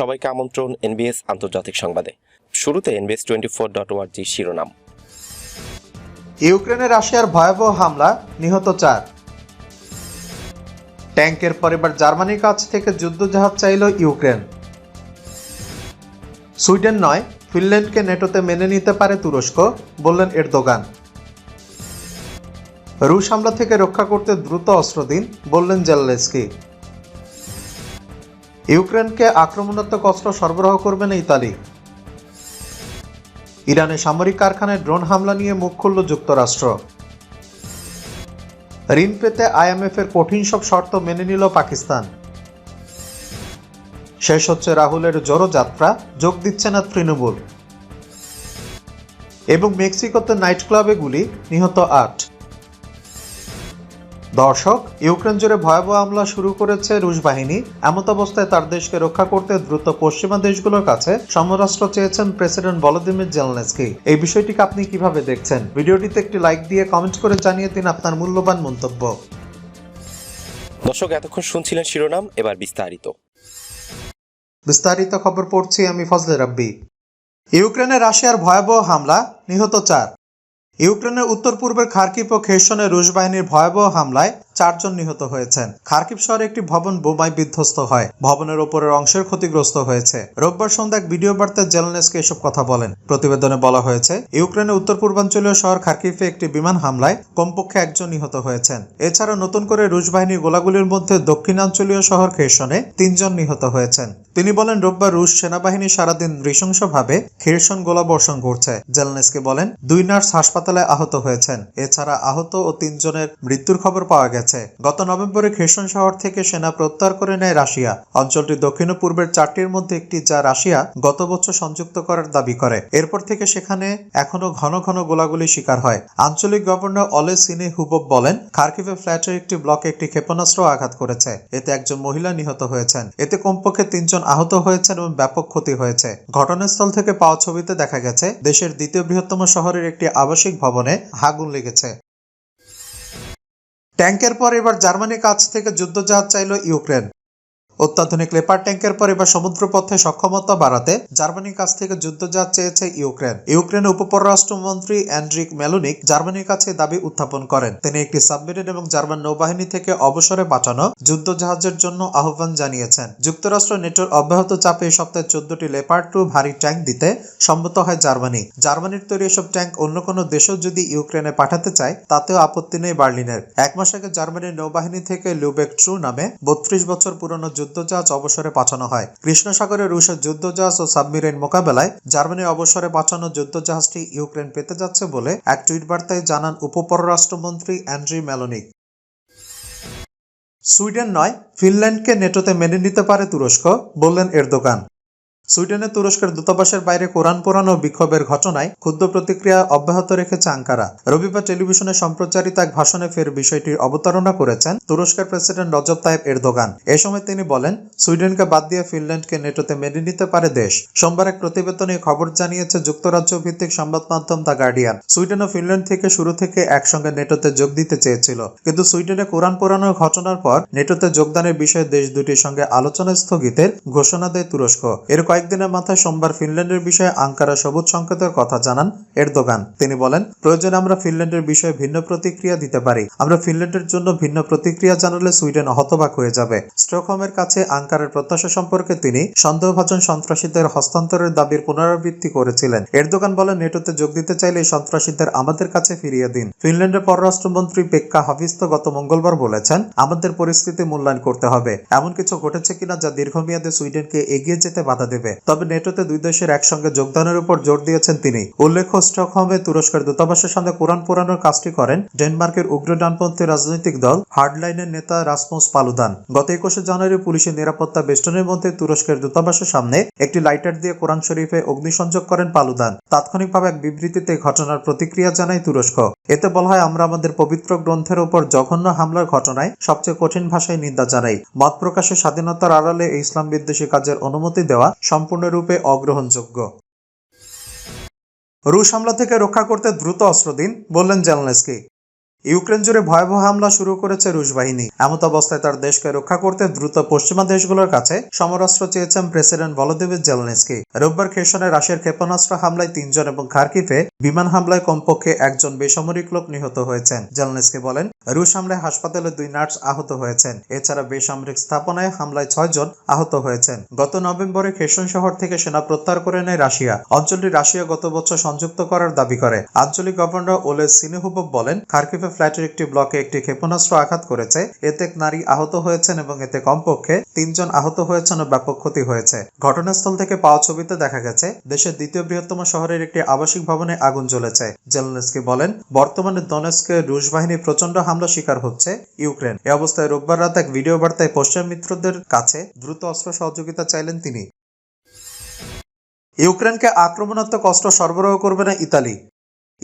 সবাইকে আমন্ত্রণ এনবিএস আন্তর্জাতিক সংবাদে। শুরুতে এনবিএস টোয়েন্টি ফোর ডট ওয়ার্জি শিরোনাম। ইউক্রেনে রাশিয়ার ভয়াবহ হামলা, নিহত চার। ট্যাঙ্কের পরিবার জার্মানির কাছ থেকে যুদ্ধজাহাজ চাইল ইউক্রেন। সুইডেন নয়, ফিনল্যান্ডকে নেটোতে মেনে নিতে পারে তুরস্ক, বললেন এরদোগান। রুশ হামলা থেকে রক্ষা করতে দ্রুত অস্ত্র দিন, বললেন জেললেস্কি ইউক্রেনকে আক্রমণাত্মক অস্ত্র সরবরাহ করবে না ইতালি। ইরানে সামরিক কারখানায় ড্রোন হামলা নিয়ে মুখ খুলল যুক্তরাষ্ট্র। ঋণ পেতে আইএমএফ এর কঠিন সব শর্ত মেনে নিল পাকিস্তান। শেষ হচ্ছে রাহুলের জোরো যাত্রা, যোগ দিচ্ছে না তৃণমূল। এবং মেক্সিকোতে নাইট ক্লাবে গুলি, নিহত আট। দর্শক ইউক্রেন জুড়ে ভয়াবহ হামলা শুরু করেছে রুশ বাহিনী। এমত অবস্থায় তার দেশকে রক্ষা করতে দ্রুত পশ্চিমা দেশগুলোর কাছে সমরাষ্ট্র চেয়েছেন প্রেসিডেন্ট ভলোদিমির জেলনেসকি। এই বিষয়টিকে আপনি কীভাবে দেখছেন? ভিডিওটিতে একটি লাইক দিয়ে কমেন্ট করে জানিয়ে দিন আপনার মূল্যবান মন্তব্য। দর্শক এতক্ষণ শুনছিলেন শিরোনাম এবার বিস্তারিত। বিস্তারিত খবর পড়ছি আমি ফজলে রাব্বি। ইউক্রেনে রাশিয়ার ভয়াবহ হামলা নিহত চার। ইউক্রেনের উত্তর পূর্বের খার্কিপ ও খেসনে রুশ বাহিনীর ভয়াবহ হামলায় চারজন নিহত হয়েছেন। খার্কিপ শহরে একটি ভবন বোমায় বিধ্বস্ত হয়। ভবনের ওপরের অংশের ক্ষতিগ্রস্ত হয়েছে। রোববার সন্ধ্যা এক ভিডিও বার্তায় জেলনেসকে এসব কথা বলেন। প্রতিবেদনে বলা হয়েছে, ইউক্রেনের উত্তর পূর্বাঞ্চলীয় শহর খার্কিফে একটি বিমান হামলায় কমপক্ষে একজন নিহত হয়েছেন। এছাড়া নতুন করে রুশ বাহিনীর গোলাগুলির মধ্যে দক্ষিণাঞ্চলীয় শহর খেরসনে তিনজন নিহত হয়েছেন। তিনি বলেন, রোববার রুশ সেনাবাহিনী সারাদিন নৃশংসভাবে খেরসন গোলাবর্ষণ করছে। জেলনেসকে বলেন, দুই নার্স হাসপাতালে আহত হয়েছেন। এছাড়া আহত ও তিনজনের মৃত্যুর খবর পাওয়া গেছে। গত নভেম্বরে খেরসন শহর থেকে সেনা প্রত্যাহার করে নেয় রাশিয়া। অঞ্চলটি দক্ষিণ পূর্বের চারটির মধ্যে একটি যা রাশিয়া গত বছর সংযুক্ত করার দাবি করে। এরপর থেকে সেখানে এখনও ঘন ঘন গোলাগুলি শিকার হয়। আঞ্চলিক গভর্নর অলে সিনে হুবব বলেন খার্কিভে ফ্ল্যাটের একটি ব্লকে একটি ক্ষেপণাস্ত্র আঘাত করেছে। এতে একজন মহিলা নিহত হয়েছেন। এতে কমপক্ষে তিনজন আহত হয়েছেন এবং ব্যাপক ক্ষতি হয়েছে। ঘটনাস্থল থেকে পাওয়া ছবিতে দেখা গেছে, দেশের দ্বিতীয় বৃহত্তম শহরের একটি আবাসিক ভবনে আগুন লেগেছে। ট্যাঙ্কের পর এবার জার্মানির কাছ থেকে যুদ্ধজাহাজ চাইল ইউক্রেন। অত্যাধুনিক লেপার ট্যাঙ্কের পর এবার সমুদ্রপথে সক্ষমতা বাড়াতে জার্মানির কাছ থেকে যুদ্ধজাহাজ চেয়েছে ইউক্রেন। ইউক্রেনের উপপররাষ্ট্রমন্ত্রী অ্যান্ড্রিক মেলুনিক জার্মানির কাছে দাবি উত্থাপন করেন। তিনি একটি সাবমেরিন এবং জার্মান নৌবাহিনী থেকে অবসরে পাঠানো যুদ্ধজাহাজের জন্য আহ্বান জানিয়েছেন। যুক্তরাষ্ট্র নেটোর অব্যাহত চাপে এই সপ্তাহে চোদ্দটি লেপার টু ভারী ট্যাঙ্ক দিতে সম্মত হয় জার্মানি। জার্মানির তৈরি এসব ট্যাঙ্ক অন্য কোনো দেশও যদি ইউক্রেনে পাঠাতে চায়, তাতেও আপত্তি নেই বার্লিনের। এক মাস আগে জার্মানির নৌবাহিনী থেকে লুবেক ট্রু নামে বত্রিশ বছর পুরনো যুদ্ধজাহাজ অবসরে পাঠানো হয়। কৃষ্ণ সাগরে রুশের যুদ্ধজাহাজ ও সাবমেরিন মোকাবেলায় জার্মানি অবসরে পাঠানো যুদ্ধজাহাজটি ইউক্রেন পেতে যাচ্ছে বলে এক টুইট বার্তায় জানান উপপররাষ্ট্রমন্ত্রী অ্যান্ড্রি মেলোনিক। সুইডেন নয়, ফিনল্যান্ডকে নেটোতে মেনে নিতে পারে তুরস্ক, বললেন এরদোগান। সুইডেনে তুরস্কের দূতাবাসের বাইরে কোরআন পোড়ানো বিক্ষোভের ঘটনায় ক্ষুদ্র প্রতিক্রিয়া অব্যাহত রেখেছে আঙ্কারা। রবিবার টেলিভিশনে সম্প্রচারিত এক ভাষণে ফের বিষয়টির অবতারণা করেছেন তুরস্কের প্রেসিডেন্ট রজব তাইব এরদোগান। এ সময় তিনি বলেন, সুইডেনকে বাদ দিয়ে ফিনল্যান্ডকে নেটোতে মেনে নিতে পারে দেশ। সোমবার এক প্রতিবেদনে খবর জানিয়েছে যুক্তরাজ্য ভিত্তিক সংবাদ মাধ্যম দ্য গার্ডিয়ান। সুইডেন ও ফিনল্যান্ড থেকে শুরু থেকে একসঙ্গে নেটোতে যোগ দিতে চেয়েছিল। কিন্তু সুইডেনে কোরআন পোড়ানোর ঘটনার পর নেটোতে যোগদানের বিষয়ে দেশ দুটির সঙ্গে আলোচনা স্থগিতের ঘোষণা দেয় তুরস্ক। এর কয়েকদিনের মাথায় সোমবার ফিনল্যান্ডের বিষয়ে আঙ্কারা সবুজ সংকেতের কথা জানান এরদোগান। তিনি বলেন, প্রয়োজনে আমরা ফিনল্যান্ডের বিষয়ে ভিন্ন প্রতিক্রিয়া দিতে পারি। আমরা ফিনল্যান্ডের জন্য ভিন্ন প্রতিক্রিয়া জানালে সুইডেন হতবাক হয়ে যাবে। স্টকহোমের কাছে আঙ্কারের প্রত্যাশা সম্পর্কে তিনি সন্দেহভাজন সন্ত্রাসীদের হস্তান্তরের দাবির পুনরাবৃত্তি করেছিলেন। এরদোগান বলেন, নেটোতে যোগ দিতে চাইলে সন্ত্রাসীদের আমাদের কাছে ফিরিয়ে দিন। ফিনল্যান্ডের পররাষ্ট্রমন্ত্রী পেক্কা হাভিস্ত গত মঙ্গলবার বলেছেন, আমাদের পরিস্থিতি মূল্যায়ন করতে হবে। এমন কিছু ঘটেছে কিনা যা দীর্ঘমেয়াদে সুইডেনকে এগিয়ে যেতে বাধা দেবে। তবে নেটোতে দুই দেশের একসঙ্গে যোগদানের উপর জোর দিয়েছেন তিনি। উল্লেখ্য, স্টকহোমে তুরস্কের দূতাবাসের সামনে কোরআন পোড়ানোর কাজটি করেন ডেনমার্কের উগ্র ডানপন্থী রাজনৈতিক দল হার্ডলাইনের নেতা রাসমোস পালুদান। গত একুশে জানুয়ারি পুলিশের নিরাপত্তা বেষ্টনের মধ্যে তুরস্কের দূতাবাসের সামনে একটি লাইটার দিয়ে কোরআন শরীফে অগ্নিসংযোগ করেন পালুদান। তাৎক্ষণিকভাবে এক বিবৃতিতে ঘটনার প্রতিক্রিয়া জানায় তুরস্ক। এতে বলা হয়, আমরা আমাদের পবিত্র গ্রন্থের উপর জঘন্য হামলার ঘটনায় সবচেয়ে কঠিন ভাষায় নিন্দা জানাই। মত প্রকাশের স্বাধীনতার আড়ালে ইসলাম বিদ্বেষী কাজের অনুমতি দেওয়া সম্পূর্ণরূপে অগ্রহণযোগ্য। রুশ হামলা থেকে রক্ষা করতে দ্রুত অস্ত্র দিন বললেন জেলনেসকি। ইউক্রেন জুড়ে ভয়াবহ হামলা শুরু করেছে রুশ বাহিনী। এমত অবস্থায় তার দেশকে রক্ষা করতে দ্রুত পশ্চিমা দেশগুলোর কাছে সমরাস্ত্র চেয়েছেন প্রেসিডেন্ট ভলোদিমির জেলনেস্কি। রোববার খেসনে রাশিয়ার ক্ষেপণাস্ত্র হামলায় তিনজন এবং খার্কিফে বিমান হামলায় কমপক্ষে একজন বেসামরিক লোক নিহত হয়েছেন। জেলনেস্কি বলেন, রুশ হামলায় হাসপাতালে দুই নার্স আহত হয়েছেন। এছাড়া বেসামরিক স্থাপনায় হামলায় ছয়জন আহত হয়েছেন। গত নভেম্বরে খেসন শহর থেকে সেনা প্রত্যাহার করে নেয় রাশিয়া। অঞ্চলটি রাশিয়া গত বছর সংযুক্ত করার দাবি করে। আঞ্চলিক গভর্নর ওলে সিনেহুবভ বলেন খার্কিফে ফ্ল্যাটের একটি ব্লকে একটি ক্ষেপণাস্ত্র আঘাত করেছে। এতে নারী আহত হয়েছেন এবং এতে কমপক্ষে তিনজন আহত হয়েছেন ও ব্যাপক ক্ষতি হয়েছে। ঘটনাস্থল থেকে পাওয়া ছবিতে দেখা গেছে, দেশের দ্বিতীয় বৃহত্তম শহরের একটি আবাসিক ভবনে আগুন জ্বলেছে। জেলনেস্কি বলেন, বর্তমানে দনেস্কে রুশ বাহিনী প্রচণ্ড হামলা শিকার হচ্ছে ইউক্রেন। এ অবস্থায় রোববার রাত এক ভিডিও বার্তায় পশ্চিম মিত্রদের কাছে দ্রুত অস্ত্র সহযোগিতা চাইলেন তিনি। ইউক্রেনকে আক্রমণাত্মক অস্ত্র সরবরাহ করবে না ইতালি।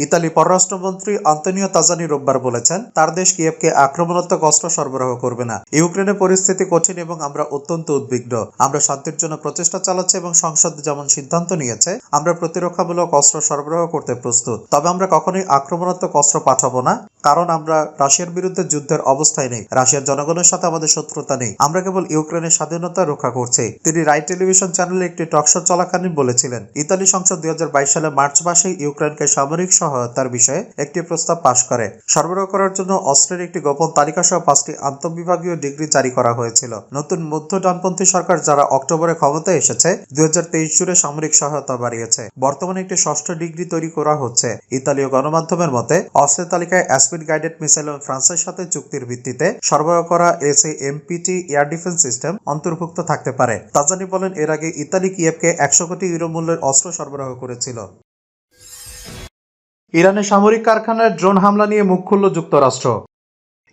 ইতালি পররাষ্ট্রমন্ত্রী আন্তনিও তাজানি রোববার বলেছেন, তার দেশ কিয়েভকে আক্রমণাত্মক অস্ত্র সরবরাহ করবে না। ইউক্রেনের পরিস্থিতি কঠিন এবং আমরা অত্যন্ত উদ্বিগ্ন। আমরা শান্তির জন্য প্রচেষ্টা চালাচ্ছি এবং সংসদ যেমন সিদ্ধান্ত নিয়েছে, আমরা প্রতিরক্ষামূলক অস্ত্র সরবরাহ করতে প্রস্তুত। তবে আমরা কখনোই আক্রমণাত্মক অস্ত্র পাঠাবো না, কারণ আমরা রাশিয়ার বিরুদ্ধে যুদ্ধের অবস্থায় নেই। রাশিয়ার জনগণের সাথে আমাদের শত্রুতা নেই। আমরা কেবল ইউক্রেনের স্বাধীনতা রক্ষা করছি। তিনি রাইট টেলিভিশন চ্যানেলে একটি টকশো চলাকালীন বলেছিলেন, ইতালি সংসদ দুই সালে মার্চ মাসে ইউক্রেনকে সামরিক সহায়তার বিষয়ে একটি প্রস্তাব পাশ করে। সরবরাহ করার জন্য অস্ত্রের একটি গোপন তালিকা সহ পাঁচটি আন্তঃবিভাগীয় ডিগ্রি জারি করা হয়েছিল। নতুন মধ্য ডানপন্থী সরকার যারা অক্টোবরে ক্ষমতায় এসেছে, দুই জুড়ে সামরিক সহায়তা বাড়িয়েছে। বর্তমানে একটি ষষ্ঠ ডিগ্রি তৈরি করা হচ্ছে। ইতালীয় গণমাধ্যমের মতে, অস্ত্রের তালিকায় অ্যাসপিড গাইডেড মিসাইল ফ্রান্সের সাথে চুক্তির ভিত্তিতে সরবরাহ করা SA MPT air defence system অন্তর্ভুক্ত থাকতে পারে। তাজানি বলেন, এর আগে ইতালি কিয়েভকে একশো কোটি ইউরো মূল্যের অস্ত্র সরবরাহ করেছিল। ইরানের সামরিক কারখানায় ড্রোন হামলা নিয়ে মুখ খুলল যুক্তরাষ্ট্র।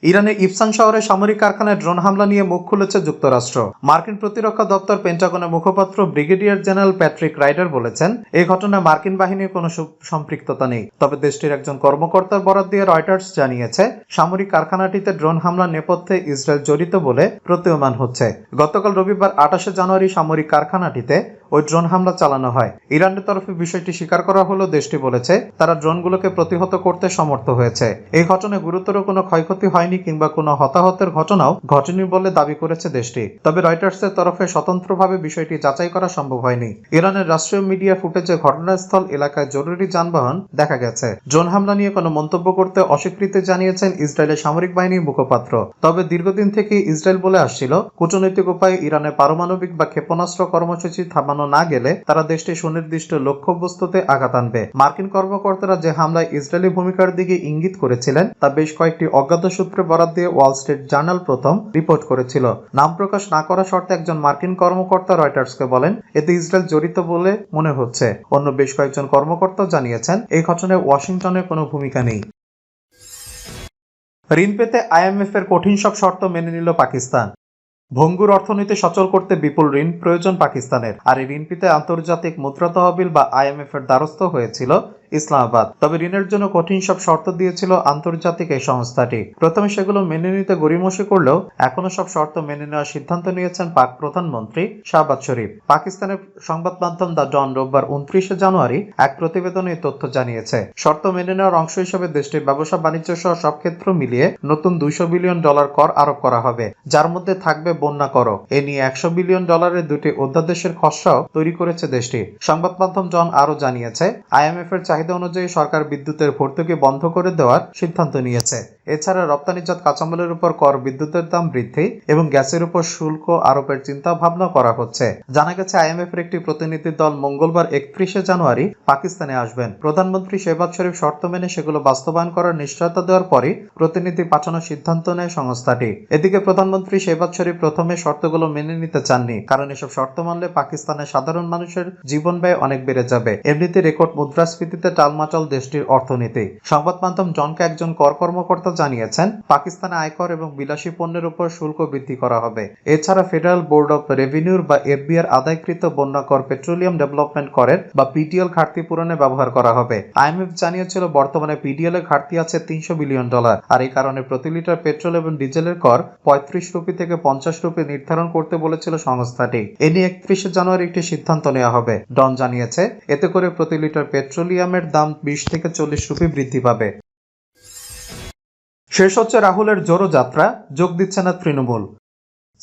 ইরানের ইপসান শহরে সামরিক কারখানায় ড্রোন হামলা নিয়ে মুখ খুলেছে যুক্তরাষ্ট্র। মার্কিন প্রতিরক্ষা দপ্তর পেন্টাগনের মুখপাত্র ব্রিগেডিয়ার জেনারেল প্যাট্রিক রাইডার বলেছেন এই ঘটনায় মার্কিন বাহিনীর কোনো সম্পৃক্ততা নেই। তবে দেশটির একজন কর্মকর্তার বরাদ দিয়ে রয়টার্স জানিয়েছে, সামরিক কারখানাটিতে ড্রোন হামলার নেপথ্যে ইসরায়েল জড়িত বলে প্রতীয়মান হচ্ছে। গতকাল রবিবার আঠাশে জানুয়ারি সামরিক কারখানাটিতে ওই ড্রোন হামলা চালানো হয়। ইরানের তরফে বিষয়টি স্বীকার করা হলেও দেশটি বলেছে, তারা ড্রোনগুলোকে প্রতিহত করতে সমর্থ হয়েছে। এই ঘটনায় গুরুতর কোনো ক্ষয়ক্ষতি হয়নি কিংবা কোনো হতাহতের ঘটনাও ঘটেনি বলে দাবি করেছে দেশটি। তবে রয়টার্সের তরফে স্বতন্ত্রভাবে বিষয়টি যাচাই করা সম্ভব হয়নি। ইরানের রাষ্ট্রীয় মিডিয়া ফুটেজে ঘটনাস্থল এলাকায় জরুরি যানবাহন দেখা গেছে। ড্রোন হামলা নিয়ে কোনো মন্তব্য করতে অস্বীকৃতি জানিয়েছেন ইসরায়েলের সামরিক বাহিনীর মুখপাত্র। তবে দীর্ঘদিন থেকে ইসরায়েল বলে আসছিল, কূটনৈতিক উপায়ে ইরানের পারমাণবিক বা ক্ষেপণাস্ত্র কর্মসূচি থামানো না গেলে তারা দেশটি সুনির্দিষ্ট লক্ষ্যবস্তুতে আঘাত আনবে। মার্কিন কর্মকর্তারা যে হামলায় ইসরায়েলি ভূমিকার দিকে ইঙ্গিত করেছিলেন, তা বেশ কয়েকটি অজ্ঞাত সূত্রে বরাদ দিয়ে ওয়াল স্ট্রিট জার্নাল প্রথম রিপোর্ট করেছিল। নাম প্রকাশ না করা শর্তে একজন মার্কিন কর্মকর্তা রয়টার্সকে বলেন, এতে ইসরায়েল জড়িত বলে মনে হচ্ছে। অন্য বেশ কয়েকজন কর্মকর্তা জানিয়েছেন, এই ঘটনায় ওয়াশিংটনের কোনো ভূমিকা নেই। ঋণ পেতে আইএমএফ এর কঠিন সব শর্ত মেনে নিল পাকিস্তান। ভঙ্গুর অর্থনীতি সচল করতে বিপুল ঋণ প্রয়োজন পাকিস্তানের। আর এই ঋণ পিতে আন্তর্জাতিক মুদ্রা তহবিল বা আইএমএফ এর দ্বারস্থ হয়েছিল ইসলামাবাদ। তবে ঋণের জন্য কঠিন সব শর্ত দিয়েছিল আন্তর্জাতিক এই সংস্থাটি। প্রথমে সেগুলো মেনে নিতে গড়িমসি করলেও এখনও সব শর্ত মেনে নেওয়ার সিদ্ধান্ত নিয়েছেন পাক প্রধানমন্ত্রী শাহবাজ শরীফ। পাকিস্তানের সংবাদ মাধ্যম দ্য ডন রোববার উনত্রিশে জানুয়ারি এক প্রতিবেদনে তথ্য জানিয়েছে। শর্ত মেনে নেওয়ার অংশ হিসেবে দেশটির ব্যবসা বাণিজ্য সহ সব ক্ষেত্র মিলিয়ে নতুন দুইশো বিলিয়ন ডলার কর আরোপ করা হবে, যার মধ্যে থাকবে বন্যা কর। এ নিয়ে একশো বিলিয়ন ডলারের দুটি অধ্যাদেশের খসড়াও তৈরি করেছে দেশটি। সংবাদ মাধ্যম জন আরও জানিয়েছে আইএমএফ এর চাহিদা অনুযায়ী সরকার বিদ্যুতের ভর্তুকি বন্ধ করে দেওয়ার সিদ্ধান্ত নিয়েছে। এছাড়া রপ্তানিজাত কাঁচামালের উপর কর বিদ্যুতের দাম বৃদ্ধি এবং গ্যাসের উপর শুল্ক আরোপের চিন্তা ভাবনা করা হচ্ছে। জানা গেছে আইএমএফ এর একটি প্রতিনিধি দল মঙ্গলবার একত্রিশে জানুয়ারি পাকিস্তানে আসবেন। প্রধানমন্ত্রী শেহবাজ শরীফ শর্ত মেনে সেগুলো বাস্তবায়ন করার নিশ্চয়তা দেওয়ার পরই প্রতিনিধি পাঠানোর সিদ্ধান্ত নেয় সংস্থাটি। এদিকে প্রধানমন্ত্রী শেহবাজ শরীফ প্রথমে শর্তগুলো মেনে নিতে চাননি, কারণ এসব শর্ত মানলে পাকিস্তানের সাধারণ মানুষের জীবন ব্যয় অনেক বেড়ে যাবে। এমনিতে রেকর্ড মুদ্রাস্ফীতিতে টালমাটাল দেশটির অর্থনীতি। সংবাদ মাধ্যম জনকে একজন কর কর্মকর্তা জানিয়েছেন, পাকিস্তানে আয়কর এবং বিলাসী পণ্যের উপর শুল্ক বৃদ্ধি করা হবে। এছাড়া ফেডারেল বোর্ড অফ রেভিনিউর বা এফবিআর আদায়কৃত বন্যা কর পেট্রোলিয়াম ডেভেলপমেন্ট করের বা পিডিএল ঘাটতি পূরণে ব্যবহার করা হবে। আইএমএফ জানিয়েছিল, বর্তমানে পিডিএল এর ঘাটতি আছে তিনশো বিলিয়ন ডলার, আর এই কারণে প্রতি লিটার পেট্রোল এবং ডিজেলের কর পঁয়ত্রিশ রুপি থেকে পঞ্চাশ রুপি নির্ধারণ করতে বলেছিল সংস্থাটি। এ নিয়ে একত্রিশে জানুয়ারি একটি সিদ্ধান্ত নেওয়া হবে। ডন জানিয়েছে, এতে করে প্রতি লিটার পেট্রোলিয়ামের দাম বিশ থেকে চল্লিশ রুপি বৃদ্ধি পাবে। শেষ হচ্ছে রাহুলের জোরো যাত্রা যোগ দিচ্ছে না তৃণমূল।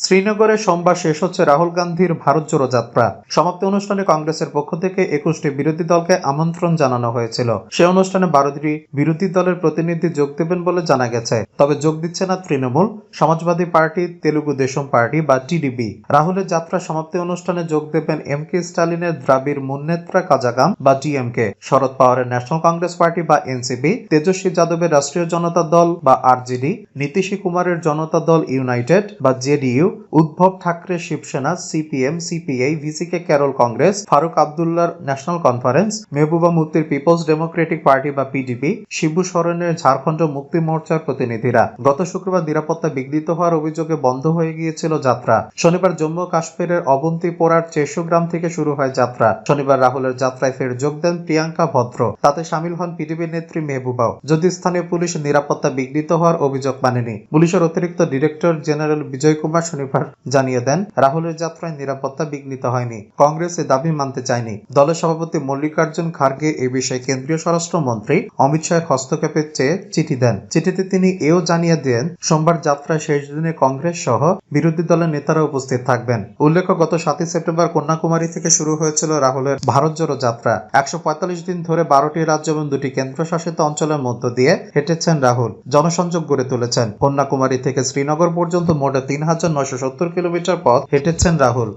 শ্রীনগরে সোমবার শেষ হচ্ছে রাহুল গান্ধীর ভারত জোড়ো যাত্রা। সমাপ্তি অনুষ্ঠানে কংগ্রেসের পক্ষ থেকে একুশটি বিরোধী দলকে আমন্ত্রণ জানানো হয়েছিল। সে অনুষ্ঠানে বারোটি বিরোধী দলের প্রতিনিধি যোগ দেবেন বলে জানা গেছে। তবে যোগ দিচ্ছে না তৃণমূল, সমাজবাদী পার্টি, তেলুগু দেশম পার্টি বা টিডিপি। রাহুলের যাত্রা সমাপ্তি অনুষ্ঠানে যোগ দেবেন এম কে স্টালিনের দ্রাবিড় মুন্নেত্রা কাজাগাম বা ডিএমকে। শরদ পাওয়ারের ন্যাশনাল কংগ্রেস পার্টি বা এনসিপি, তেজস্বী যাদবের রাষ্ট্রীয় জনতা দল বা আরজেডি, নীতিশী কুমারের জনতা দল ইউনাইটেড বা JDU Uddhav Thackeray Shivsena, CPM, CPI, VCK Kerala Congress, Farooq আবদুল্লার ন্যাশনাল কনফারেন্স, মেহবুবা মুফতির পিপলস ডেমোক্রেটিক পার্টি বা পিডিপি, শিবু সরেনের ঝাড়খণ্ড মুক্তি মোর্চার প্রতিনিধিরা। গত শুক্রবার নিরাপত্তা বিঘ্নিত হওয়ার অভিযোগে বন্ধ হয়ে গিয়েছিল যাত্রা। শনিবার জম্মু কাশ্মীরের অবন্তিপোরার চেশু গ্রাম থেকে শুরু হয় যাত্রা। শনিবার রাহুলের যাত্রায় ফের যোগ দেন প্রিয়াঙ্কা ভদ্র। তাতে সামিল হন পিডিপি নেত্রী মেহবুবাও। যদি স্থানীয় পুলিশ নিরাপত্তা বিঘ্নিত হওয়ার অভিযোগ মানেনি। পুলিশের অতিরিক্ত ডিরেক্টর জেনারেল বিজয় কুমার শনিবার জানিয়ে দেন, রাহুলের যাত্রায় নিরাপত্তা বিঘ্নিত হয়নি। কংগ্রেস এ দাবি মানতে চায়নি। দলের সভাপতি মল্লিকার্জুন খার্গে এ বিষয়ে কেন্দ্রীয় স্বরাষ্ট্রমন্ত্রী অমিত শাহের হস্তক্ষেপের চেয়ে চিঠি দেন। চিঠিতে তিনি এও জানিয়ে দেন, সোমবার যাত্রায় শেষ দিনে কংগ্রেস সহ বিরোধী দলের নেতারা উপস্থিত থাকবেন। উল্লেখ্য, গত সাতই সেপ্টেম্বর কন্যাকুমারী থেকে শুরু হয়েছিল রাহুলের ভারত জোড়ো যাত্রা। একশো পঁয়তাল্লিশ দিন ধরে বারোটি রাজ্য এবং দুটি কেন্দ্রশাসিত অঞ্চলের মধ্য দিয়ে হেঁটেছেন রাহুল। জনসংযোগ গড়ে তুলেছেন। কন্যাকুমারী থেকে শ্রীনগর পর্যন্ত মোটে তিন হাজার নয়শো সত্তর কিলোমিটার পথ হেঁটেছেন রাহুল।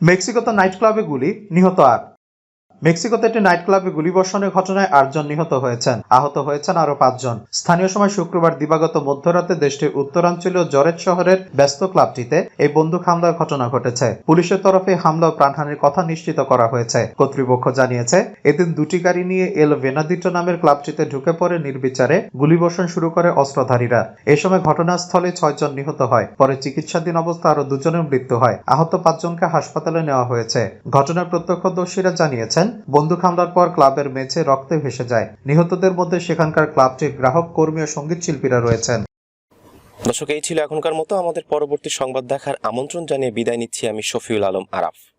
মেক্সিকোতে নাইট ক্লাবে গুলি নিহত আট। মেক্সিকোতে একটি নাইট ক্লাবে গুলিবর্ষণের ঘটনায় আটজন নিহত হয়েছেন। আহত হয়েছেন আরও পাঁচজন। স্থানীয় সময় শুক্রবার দিবাগত মধ্যরাতে দেশটির উত্তরাঞ্চলীয় জরেট শহরের ব্যস্ত ক্লাবটিতে এই বন্দুক হামলার ঘটনা ঘটেছে। পুলিশের তরফে হামলা ও প্রাণহানির কথা নিশ্চিত করা হয়েছে। কর্তৃপক্ষ জানিয়েছে, এদিন দুটি গাড়ি নিয়ে এল ভেনাদিটো নামের ক্লাবটিতে ঢুকে পড়ে নির্বিচারে গুলিবর্ষণ শুরু করে অস্ত্রধারীরা। এ সময় ঘটনাস্থলে ছয়জন নিহত হয়। পরে চিকিৎসাধীন অবস্থা আরও দুজনের মৃত্যু হয়। আহত পাঁচজনকে হাসপাতালে নেওয়া হয়েছে। ঘটনার প্রত্যক্ষদর্শীরা জানিয়েছেন বন্দুক হামলার পর ক্লাবের মেঝে রক্তে ভেসে যায়। নিহতদের মধ্যে সেখানকার ক্লাবটির গ্রাহক, কর্মী ও সংগীত শিল্পীরা রয়েছেন। দর্শক, এই ছিল এখনকার মতো। আমাদের পরবর্তী সংবাদ দেখার আমন্ত্রণ জানিয়ে বিদায় নিচ্ছি আমি শফিউল আলম আরাফ।